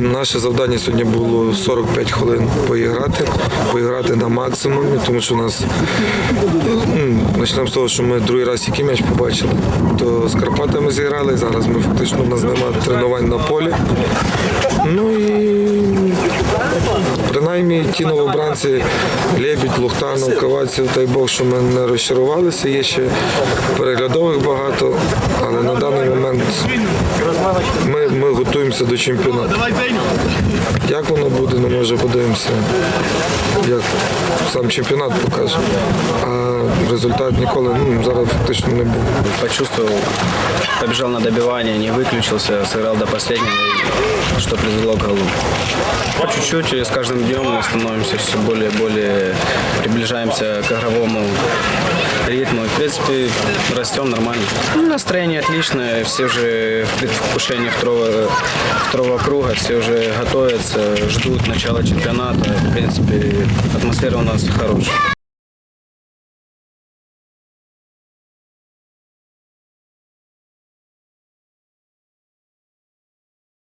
Наше завдання сьогодні було 45 хвилин поіграти, поіграти на максимумі, тому що у нас ну, почнемо з того, що ми другий раз який м'яч побачили. То з Карпатами зіграли. Зараз ми фактично у нас немає тренувань на полі. Ну і принаймні ті новобранці Лебідь, Лухтанов, Каваців, дай Бог, що ми не розчарувалися. Є ще переглядових багато, але на даний момент ми, ми готуємося до чемпіонату. Як воно буде, ну може подивимося, як сам чемпіонат покаже. А результат ніколи ну, зараз фактично не буде. почувствовал, побежал на добивание, не выключился, сыграл до последнего, и что привело к голу. По чуть-чуть, и с каждым днем мы становимся все более и более, приближаемся к игровому ритму. И, в принципе, растем нормально. Ну, Настроение отличное, все уже в предвкушении второго, второго круга, все уже готовятся, ждут начала чемпионата. В принципе, атмосфера у нас хорошая.